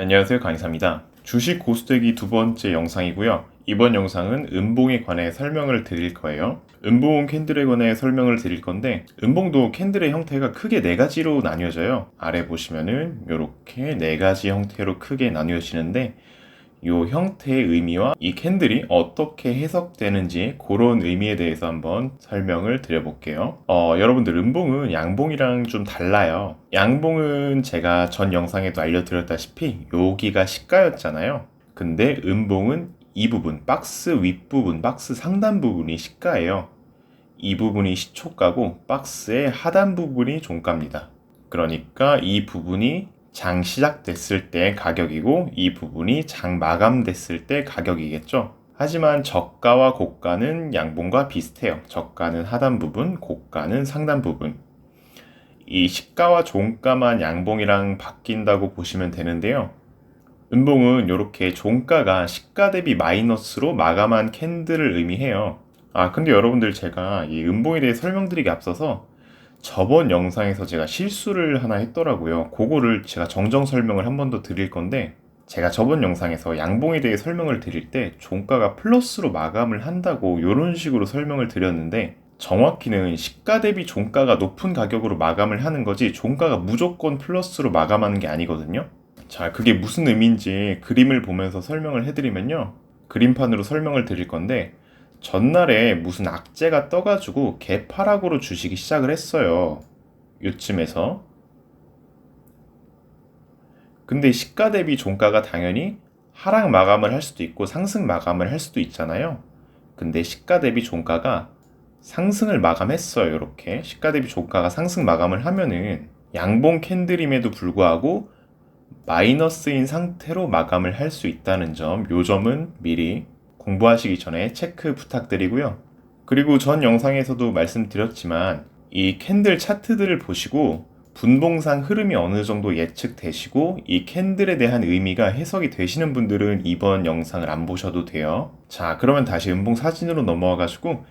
안녕하세요 강의사입니다. 주식 고수되기 두 번째 영상이고요. 이번 영상은 음봉에 관해 설명을 드릴 거예요. 음봉 캔들에 관해 설명을 드릴 건데 음봉도 캔들의 형태가 크게 네 가지로 나뉘어져요. 아래 보시면은 이렇게 네 가지 형태로 크게 나뉘어지는데 이 형태의 의미와 이 캔들이 어떻게 해석되는지 그런 의미에 대해서 한번 설명을 드려볼게요. 어, 여러분들 음봉은 양봉이랑 좀 달라요. 양봉은 제가 전 영상에도 알려드렸다시피 여기가 시가였잖아요. 근데 음봉은 이 부분, 박스 윗부분, 박스 상단 부분이 시가예요. 이 부분이 시초가고 박스의 하단 부분이 종가입니다. 그러니까 이 부분이 장 시작됐을 때 가격이고 이 부분이 장 마감됐을 때 가격이겠죠. 하지만 저가와 고가는 양봉과 비슷해요. 저가는 하단 부분, 고가는 상단 부분. 이 시가와 종가만 양봉이랑 바뀐다고 보시면 되는데요. 음봉은 이렇게 종가가 시가 대비 마이너스로 마감한 캔들을 의미해요. 아, 근데 여러분들 제가 이 음봉에 대해 설명드리기 앞서서 저번 영상에서 제가 실수를 하나 했더라고요. 그거를 제가 정정 설명을 한 번 더 드릴 건데 제가 저번 영상에서 양봉에 대해 설명을 드릴 때 종가가 플러스로 마감을 한다고 이런 식으로 설명을 드렸는데 정확히는 시가 대비 종가가 높은 가격으로 마감을 하는 거지 종가가 무조건 플러스로 마감하는 게 아니거든요. 자, 그게 무슨 의미인지 그림을 보면서 설명을 해드리면요. 그림판으로 설명을 드릴 건데 전날에 무슨 악재가 떠가지고 개파락으로 주식이 시작을 했어요. 요쯤에서. 근데 시가 대비 종가가 당연히 하락 마감을 할 수도 있고 상승 마감을 할 수도 있잖아요. 근데 시가 대비 종가가 상승을 마감했어요. 이렇게 시가 대비 종가가 상승 마감을 하면은 양봉 캔들임에도 불구하고 마이너스인 상태로 마감을 할 수 있다는 점, 요 점은 미리 공부하시기 전에 체크 부탁드리고요. 그리고 전 영상에서도 말씀드렸지만 이 캔들 차트들을 보시고 분봉상 흐름이 어느 정도 예측되시고 이 캔들에 대한 의미가 해석이 되시는 분들은 이번 영상을 안 보셔도 돼요. 자, 그러면 다시 음봉 사진으로 넘어와 가지고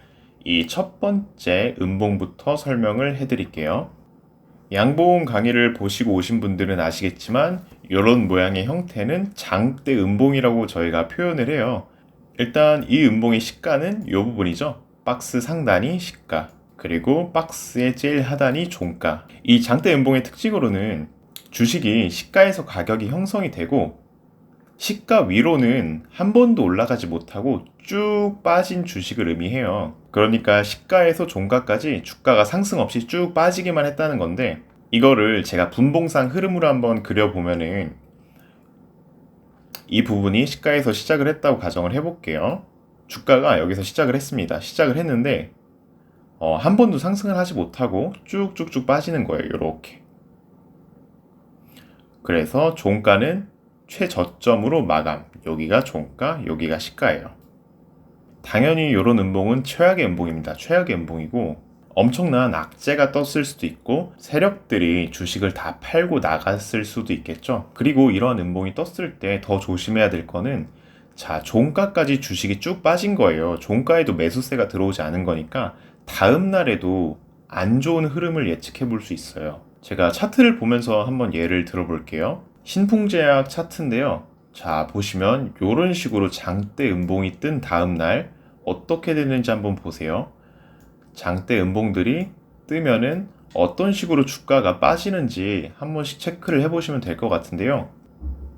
이 첫 번째 음봉부터 설명을 해 드릴게요. 양봉 강의를 보시고 오신 분들은 아시겠지만 이런 모양의 형태는 장대 음봉이라고 저희가 표현을 해요. 일단 이 음봉의 시가는 이 부분이죠. 박스 상단이 시가, 그리고 박스의 제일 하단이 종가. 이 장대 음봉의 특징으로는 주식이 시가에서 가격이 형성이 되고 시가 위로는 한 번도 올라가지 못하고 쭉 빠진 주식을 의미해요. 그러니까 시가에서 종가까지 주가가 상승 없이 쭉 빠지기만 했다는 건데 이거를 제가 분봉상 흐름으로 한번 그려보면은 이 부분이 시가에서 시작을 했다고 가정을 해볼게요. 주가가 여기서 시작을 했습니다. 시작을 했는데 어, 한 번도 상승을 하지 못하고 쭉쭉쭉 빠지는 거예요. 이렇게. 그래서 종가는 최저점으로 마감. 여기가 종가, 여기가 시가예요. 당연히 이런 음봉은 최악의 음봉입니다. 최악의 음봉이고 엄청난 악재가 떴을 수도 있고 세력들이 주식을 다 팔고 나갔을 수도 있겠죠. 그리고 이런 음봉이 떴을 때 더 조심해야 될 거는 자, 종가까지 주식이 쭉 빠진 거예요. 종가에도 매수세가 들어오지 않은 거니까 다음 날에도 안 좋은 흐름을 예측해 볼 수 있어요. 제가 차트를 보면서 한번 예를 들어볼게요. 신풍제약 차트인데요. 자, 보시면 이런 식으로 장대 음봉이 뜬 다음 날 어떻게 되는지 한번 보세요. 장대 음봉들이 뜨면은 어떤 식으로 주가가 빠지는지 한 번씩 체크를 해보시면 될 것 같은데요.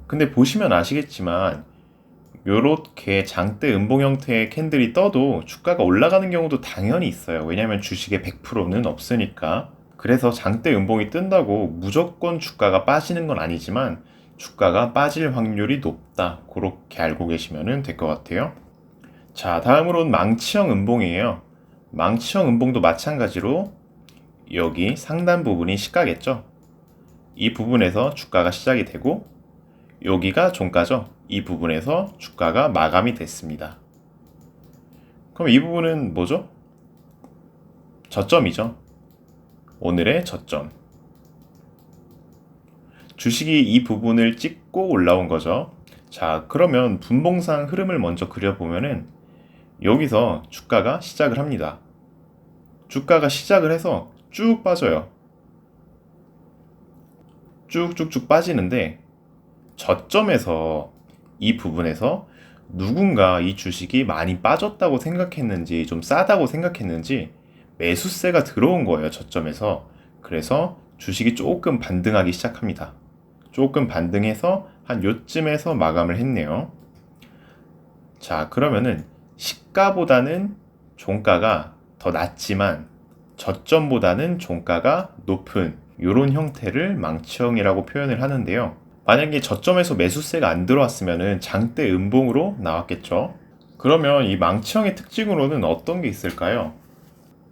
근데 보시면 아시겠지만 요렇게 장대 음봉 형태의 캔들이 떠도 주가가 올라가는 경우도 당연히 있어요. 왜냐하면 주식의 100%는 없으니까. 그래서 장대 음봉이 뜬다고 무조건 주가가 빠지는 건 아니지만 주가가 빠질 확률이 높다. 그렇게 알고 계시면 될 것 같아요. 자, 다음으로는 망치형 음봉이에요. 망치형 음봉도 마찬가지로 여기 상단 부분이 시가겠죠. 이 부분에서 주가가 시작이 되고 여기가 종가죠. 이 부분에서 주가가 마감이 됐습니다. 그럼 이 부분은 뭐죠? 저점이죠. 오늘의 저점. 주식이 이 부분을 찍고 올라온 거죠. 자, 그러면 분봉상 흐름을 먼저 그려보면은 여기서 주가가 시작을 합니다. 주가가 시작을 해서 쭉 빠져요. 쭉쭉쭉 빠지는데 저점에서 이 부분에서 누군가 이 주식이 많이 빠졌다고 생각했는지 좀 싸다고 생각했는지 매수세가 들어온 거예요. 저점에서. 그래서 주식이 조금 반등하기 시작합니다. 조금 반등해서 한 요쯤에서 마감을 했네요. 자, 그러면은 시가보다는 종가가 더 낮지만 저점보다는 종가가 높은 이런 형태를 망치형이라고 표현을 하는데요. 만약에 저점에서 매수세가 안 들어왔으면 장대 음봉으로 나왔겠죠. 그러면 이 망치형의 특징으로는 어떤 게 있을까요?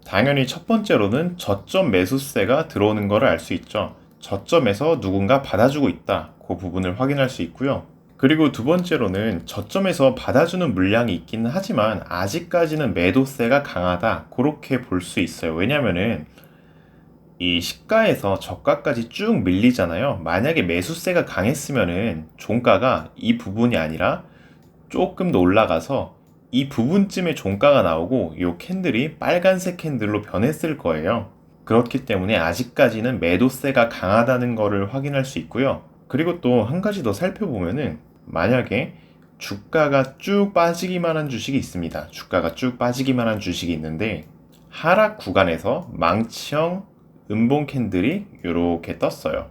당연히 첫 번째로는 저점 매수세가 들어오는 것을 알 수 있죠. 저점에서 누군가 받아주고 있다. 그 부분을 확인할 수 있고요. 그리고 두 번째로는 저점에서 받아주는 물량이 있기는 하지만 아직까지는 매도세가 강하다. 그렇게 볼 수 있어요. 왜냐면은 이 시가에서 저가까지 쭉 밀리잖아요. 만약에 매수세가 강했으면은 종가가 이 부분이 아니라 조금 더 올라가서 이 부분쯤에 종가가 나오고 이 캔들이 빨간색 캔들로 변했을 거예요. 그렇기 때문에 아직까지는 매도세가 강하다는 것을 확인할 수 있고요. 그리고 또 한 가지 더 살펴보면은 만약에 주가가 쭉 빠지기만 한 주식이 있습니다. 주가가 쭉 빠지기만 한 주식이 있는데 하락 구간에서 망치형 음봉 캔들이 이렇게 떴어요.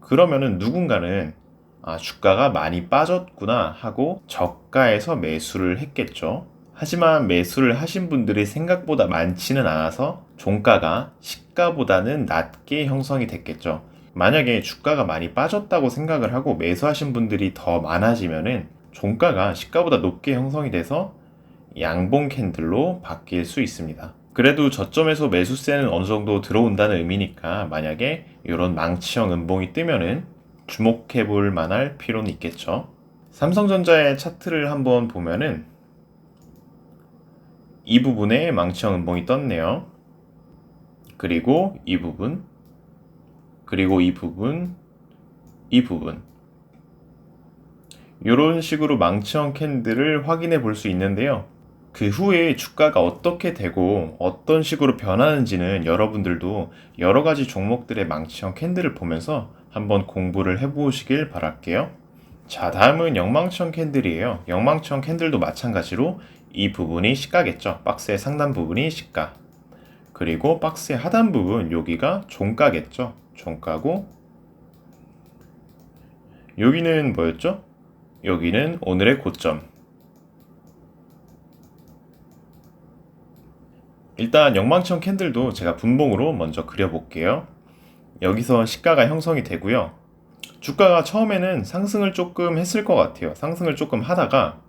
그러면은 누군가는 아, 주가가 많이 빠졌구나 하고 저가에서 매수를 했겠죠. 하지만 매수를 하신 분들이 생각보다 많지는 않아서 종가가 시가보다는 낮게 형성이 됐겠죠. 만약에 주가가 많이 빠졌다고 생각을 하고 매수하신 분들이 더 많아지면은 종가가 시가보다 높게 형성이 돼서 양봉 캔들로 바뀔 수 있습니다. 그래도 저점에서 매수세는 어느 정도 들어온다는 의미니까 만약에 이런 망치형 음봉이 뜨면은 주목해 볼 만할 필요는 있겠죠. 삼성전자의 차트를 한번 보면은 이 부분에 망치형 음봉이 떴네요. 그리고 이 부분, 그리고 이 부분, 이 부분. 이런 식으로 망치형 캔들을 확인해 볼 수 있는데요. 그 후에 주가가 어떻게 되고 어떤 식으로 변하는지는 여러분들도 여러 가지 종목들의 망치형 캔들을 보면서 한번 공부를 해보시길 바랄게요. 자, 다음은 영망청 캔들이에요. 영망청 캔들도 마찬가지로 이 부분이 시가겠죠. 박스의 상단 부분이 시가. 그리고 박스의 하단 부분 여기가 종가겠죠. 종가고 여기는 뭐였죠? 여기는 오늘의 고점. 일단 영망청 캔들도 제가 분봉으로 먼저 그려볼게요. 여기서 시가가 형성이 되고요. 주가가 처음에는 상승을 조금 했을 것 같아요. 상승을 조금 하다가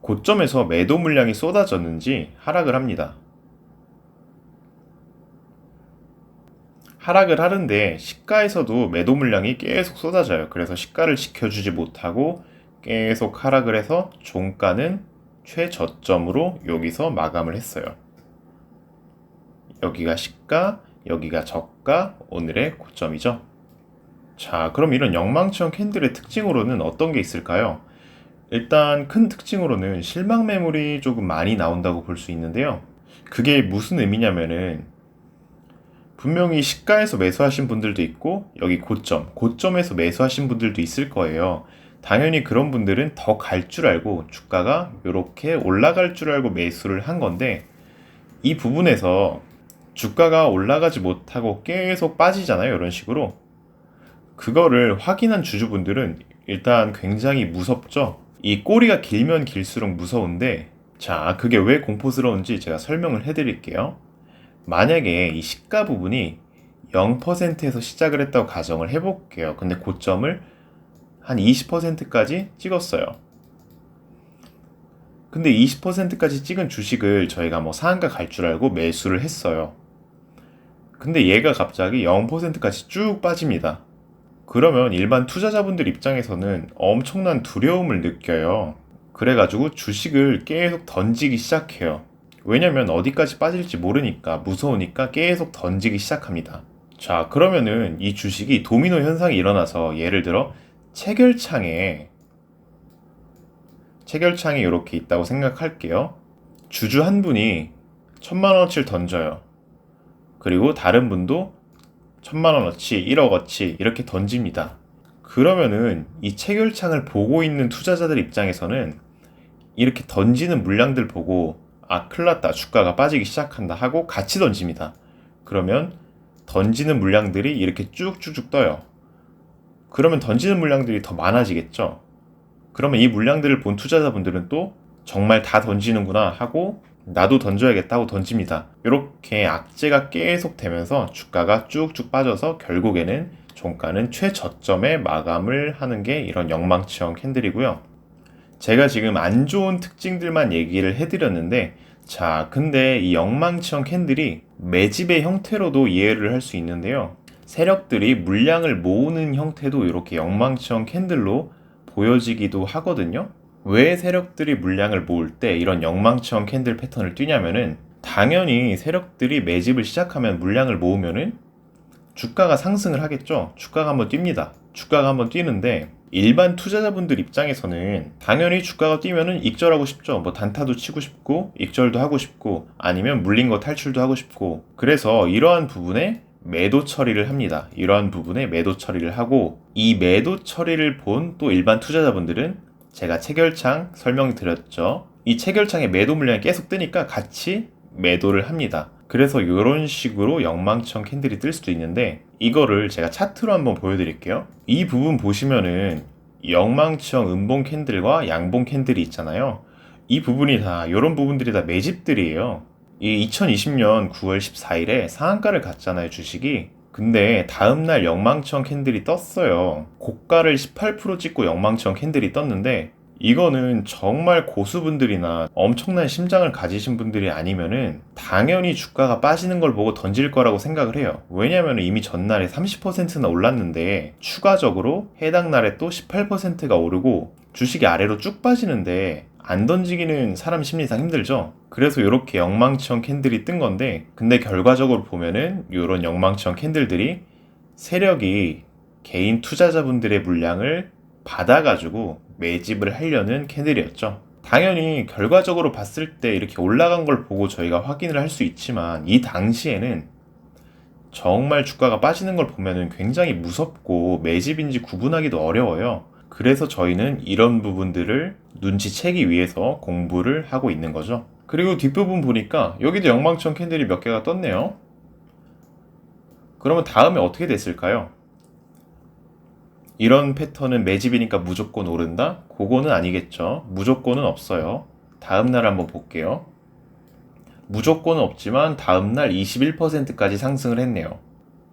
고점에서 매도 물량이 쏟아졌는지 하락을 합니다. 하락을 하는데 시가에서도 매도 물량이 계속 쏟아져요. 그래서 시가를 지켜주지 못하고 계속 하락을 해서 종가는 최저점으로 여기서 마감을 했어요. 여기가 시가, 여기가 저가, 오늘의 고점이죠. 자, 그럼 이런 영망치형 캔들의 특징으로는 어떤 게 있을까요? 일단 큰 특징으로는 실망 매물이 조금 많이 나온다고 볼 수 있는데요. 그게 무슨 의미냐면은 분명히 시가에서 매수하신 분들도 있고 여기 고점, 고점에서 매수하신 분들도 있을 거예요. 당연히 그런 분들은 더 갈 줄 알고 주가가 이렇게 올라갈 줄 알고 매수를 한 건데 이 부분에서 주가가 올라가지 못하고 계속 빠지잖아요. 이런 식으로. 그거를 확인한 주주분들은 일단 굉장히 무섭죠. 이 꼬리가 길면 길수록 무서운데 자, 그게 왜 공포스러운지 제가 설명을 해드릴게요. 만약에 이 시가 부분이 0%에서 시작을 했다고 가정을 해볼게요. 근데 고점을 한 20%까지 찍었어요. 근데 20%까지 찍은 주식을 저희가 뭐 상한가 갈 줄 알고 매수를 했어요. 근데 얘가 갑자기 0%까지 쭉 빠집니다. 그러면 일반 투자자분들 입장에서는 엄청난 두려움을 느껴요. 그래가지고 주식을 계속 던지기 시작해요. 왜냐면 어디까지 빠질지 모르니까 무서우니까 계속 던지기 시작합니다. 자, 그러면은 이 주식이 도미노 현상이 일어나서 예를 들어 체결창에 체결창이 이렇게 있다고 생각할게요. 주주 한 분이 천만 원어치를 던져요. 그리고 다른 분도 천만 원어치, 1억 어치 이렇게 던집니다. 그러면은 이 체결창을 보고 있는 투자자들 입장에서는 이렇게 던지는 물량들 보고 아 큰일 났다 주가가 빠지기 시작한다 하고 같이 던집니다. 그러면 던지는 물량들이 이렇게 쭉쭉쭉 떠요. 그러면 던지는 물량들이 더 많아지겠죠. 그러면 이 물량들을 본 투자자분들은 또 정말 다 던지는구나 하고 나도 던져야겠다 고 던집니다. 이렇게 악재가 계속 되면서 주가가 쭉쭉 빠져서 결국에는 종가는 최저점에 마감을 하는 게 이런 영망치형 캔들이고요. 제가 지금 안 좋은 특징들만 얘기를 해드렸는데 자 근데 이 영망치형 캔들이 매집의 형태로도 이해를 할 수 있는데요. 세력들이 물량을 모으는 형태도 이렇게 영망치형 캔들로 보여지기도 하거든요. 왜 세력들이 물량을 모을 때 이런 영망치형 캔들 패턴을 띄냐면은 당연히 세력들이 매집을 시작하면 물량을 모으면은 주가가 상승을 하겠죠. 주가가 한번 뜁니다. 주가가 한번 뛰는데 일반 투자자분들 입장에서는 당연히 주가가 뛰면은 익절하고 싶죠. 뭐 단타도 치고 싶고 익절도 하고 싶고 아니면 물린 거 탈출도 하고 싶고 그래서 이러한 부분에 매도 처리를 합니다. 이러한 부분에 매도 처리를 하고 이 매도 처리를 본 또 일반 투자자분들은 제가 체결창 설명드렸죠. 이 체결창에 매도 물량이 계속 뜨니까 같이 매도를 합니다. 그래서 이런 식으로 영망청 캔들이 뜰 수도 있는데 이거를 제가 차트로 한번 보여드릴게요. 이 부분 보시면은 영망청 음봉 캔들과 양봉 캔들이 있잖아요. 이 부분이 다 이런 부분들이 다 매집들이에요. 이 2020년 9월 14일에 상한가를 갔잖아요, 주식이. 근데 다음날 영망청 캔들이 떴어요. 고가를 18% 찍고 영망청 캔들이 떴는데 이거는 정말 고수분들이나 엄청난 심장을 가지신 분들이 아니면은 당연히 주가가 빠지는 걸 보고 던질 거라고 생각을 해요. 왜냐면 이미 전날에 30%나 올랐는데 추가적으로 해당 날에 또 18%가 오르고 주식이 아래로 쭉 빠지는데 안 던지기는 사람 심리상 힘들죠. 그래서 이렇게 영망치형 캔들이 뜬 건데, 근데 결과적으로 보면은 이런 영망치형 캔들들이 세력이 개인 투자자분들의 물량을 받아가지고 매집을 하려는 캔들이었죠. 당연히 결과적으로 봤을 때 이렇게 올라간 걸 보고 저희가 확인을 할 수 있지만 이 당시에는 정말 주가가 빠지는 걸 보면은 굉장히 무섭고 매집인지 구분하기도 어려워요. 그래서 저희는 이런 부분들을 눈치채기 위해서 공부를 하고 있는 거죠. 그리고 뒷부분 보니까 여기도 영망청 캔들이 몇 개가 떴네요. 그러면 다음에 어떻게 됐을까요? 이런 패턴은 매집이니까 무조건 오른다? 그거는 아니겠죠. 무조건은 없어요. 다음날 한번 볼게요. 무조건은 없지만 다음날 21%까지 상승을 했네요.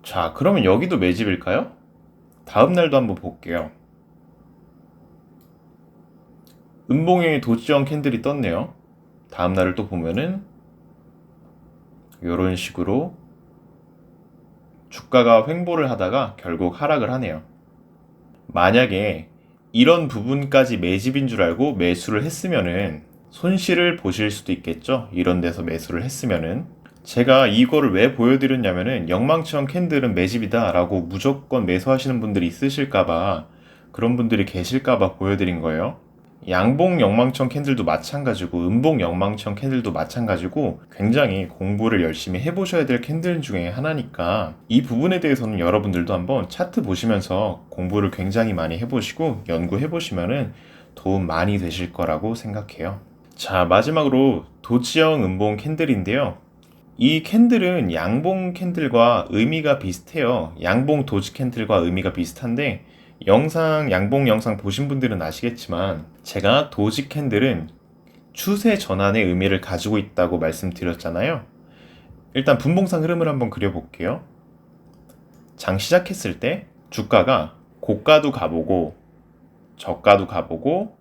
자, 그러면 여기도 매집일까요? 다음날도 한번 볼게요. 음봉에 도지형 캔들이 떴네요. 다음 날을 또 보면은 이런 식으로 주가가 횡보를 하다가 결국 하락을 하네요. 만약에 이런 부분까지 매집인 줄 알고 매수를 했으면은 손실을 보실 수도 있겠죠. 이런 데서 매수를 했으면은 제가 이거를 왜 보여드렸냐면은 영망치형 캔들은 매집이다 라고 무조건 매수하시는 분들이 있으실까봐 그런 분들이 계실까봐 보여드린 거예요. 양봉 영망청 캔들도 마찬가지고 음봉 영망청 캔들도 마찬가지고 굉장히 공부를 열심히 해보셔야 될 캔들 중에 하나니까 이 부분에 대해서는 여러분들도 한번 차트 보시면서 공부를 굉장히 많이 해보시고 연구해보시면은 도움 많이 되실 거라고 생각해요. 자 마지막으로 도지형 음봉 캔들인데요. 이 캔들은 양봉 캔들과 의미가 비슷해요. 양봉 도지 캔들과 의미가 비슷한데 영상 양봉 영상 보신 분들은 아시겠지만 제가 도지 캔들은 추세 전환의 의미를 가지고 있다고 말씀드렸잖아요. 일단 분봉상 흐름을 한번 그려볼게요. 장 시작했을 때 주가가 고가도 가보고 저가도 가보고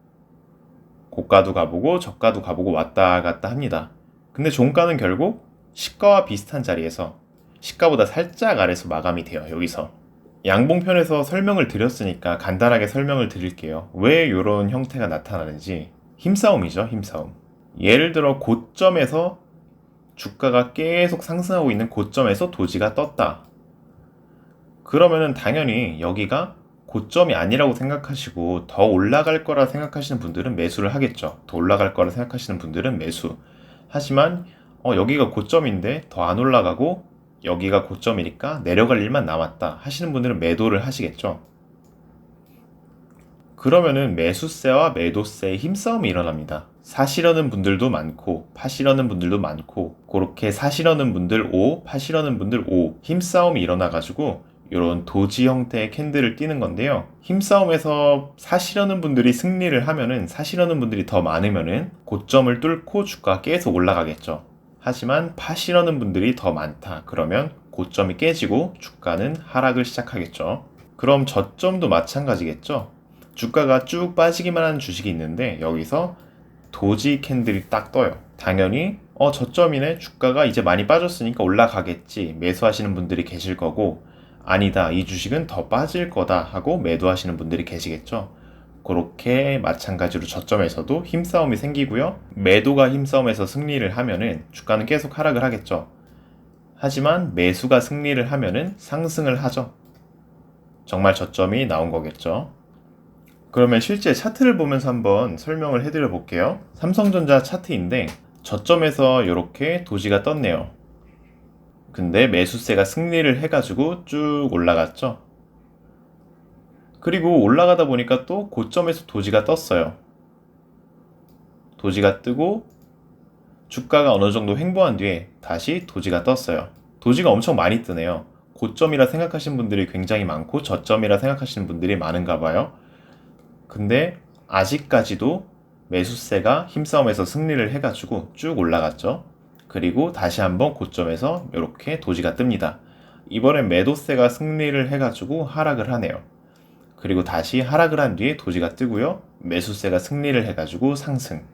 고가도 가보고 저가도 가보고 왔다 갔다 합니다. 근데 종가는 결국 시가와 비슷한 자리에서 시가보다 살짝 아래서 마감이 돼요. 여기서 양봉편에서 설명을 드렸으니까 간단하게 설명을 드릴게요. 왜 이런 형태가 나타나는지 힘싸움이죠, 힘싸움. 예를 들어 고점에서 주가가 계속 상승하고 있는 고점에서 도지가 떴다. 그러면은 당연히 여기가 고점이 아니라고 생각하시고 더 올라갈 거라 생각하시는 분들은 매수를 하겠죠. 더 올라갈 거라 생각하시는 분들은 매수. 하지만 어, 여기가 고점인데 더 안 올라가고 여기가 고점이니까 내려갈 일만 남았다 하시는 분들은 매도를 하시겠죠. 그러면은 매수세와 매도세의 힘싸움이 일어납니다. 사시려는 분들도 많고 파시려는 분들도 많고 그렇게 사시려는 분들 O, 파시려는 분들 O 힘싸움이 일어나가지고 이런 도지 형태의 캔들을 띄는 건데요. 힘싸움에서 사시려는 분들이 승리를 하면은 사시려는 분들이 더 많으면은 고점을 뚫고 주가가 계속 올라가겠죠. 하지만 파시려는 분들이 더 많다. 그러면 고점이 깨지고 주가는 하락을 시작하겠죠. 그럼 저점도 마찬가지겠죠. 주가가 쭉 빠지기만 하는 주식이 있는데 여기서 도지 캔들이 딱 떠요. 당연히 어 저점이네 주가가 이제 많이 빠졌으니까 올라가겠지 매수하시는 분들이 계실 거고 아니다 이 주식은 더 빠질 거다 하고 매도하시는 분들이 계시겠죠. 그렇게 마찬가지로 저점에서도 힘싸움이 생기고요. 매도가 힘싸움에서 승리를 하면은 주가는 계속 하락을 하겠죠. 하지만 매수가 승리를 하면은 상승을 하죠. 정말 저점이 나온 거겠죠. 그러면 실제 차트를 보면서 한번 설명을 해드려 볼게요. 삼성전자 차트인데 저점에서 이렇게 도지가 떴네요. 근데 매수세가 승리를 해가지고 쭉 올라갔죠. 그리고 올라가다 보니까 또 고점에서 도지가 떴어요. 도지가 뜨고 주가가 어느 정도 횡보한 뒤에 다시 도지가 떴어요. 도지가 엄청 많이 뜨네요. 고점이라 생각하시는 분들이 굉장히 많고 저점이라 생각하시는 분들이 많은가 봐요. 근데 아직까지도 매수세가 힘싸움에서 승리를 해가지고 쭉 올라갔죠. 그리고 다시 한번 고점에서 이렇게 도지가 뜹니다. 이번엔 매도세가 승리를 해가지고 하락을 하네요. 그리고 다시 하락을 한 뒤에 도지가 뜨고요. 매수세가 승리를 해가지고 상승.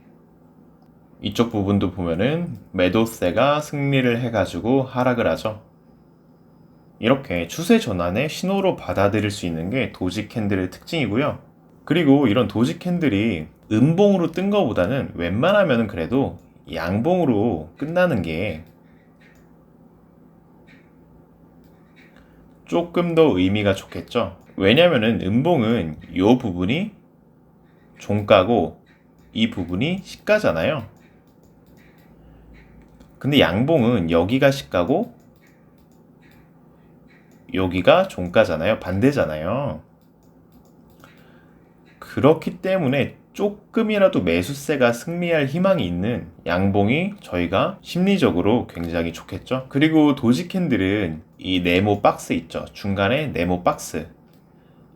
이쪽 부분도 보면은 매도세가 승리를 해가지고 하락을 하죠. 이렇게 추세 전환의 신호로 받아들일 수 있는 게 도지 캔들의 특징이고요. 그리고 이런 도지 캔들이 음봉으로 뜬 거보다는 웬만하면 그래도 양봉으로 끝나는 게 조금 더 의미가 좋겠죠. 왜냐면은 음봉은 이 부분이 종가고 이 부분이 시가잖아요. 근데 양봉은 여기가 시가고 여기가 종가잖아요. 반대잖아요. 그렇기 때문에 조금이라도 매수세가 승리할 희망이 있는 양봉이 저희가 심리적으로 굉장히 좋겠죠. 그리고 도지 캔들은 이 네모 박스 있죠. 중간에 네모 박스.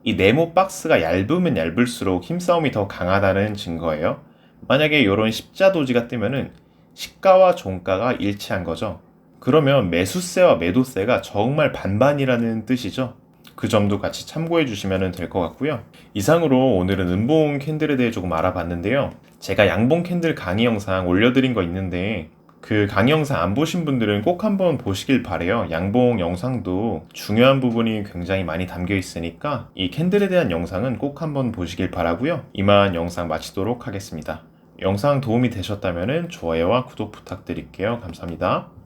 이 네모 박스가 얇으면 얇을수록 힘싸움이 더 강하다는 증거예요. 만약에 이런 십자 도지가 뜨면은 시가와 종가가 일치한 거죠. 그러면 매수세와 매도세가 정말 반반이라는 뜻이죠. 그 점도 같이 참고해 주시면 될 것 같고요. 이상으로 오늘은 음봉 캔들에 대해 조금 알아봤는데요. 제가 양봉 캔들 강의 영상 올려드린 거 있는데 그 강의 영상 안 보신 분들은 꼭 한번 보시길 바래요. 양봉 영상도 중요한 부분이 굉장히 많이 담겨 있으니까 이 캔들에 대한 영상은 꼭 한번 보시길 바라고요. 이만 영상 마치도록 하겠습니다. 영상 도움이 되셨다면 좋아요와 구독 부탁드릴게요. 감사합니다.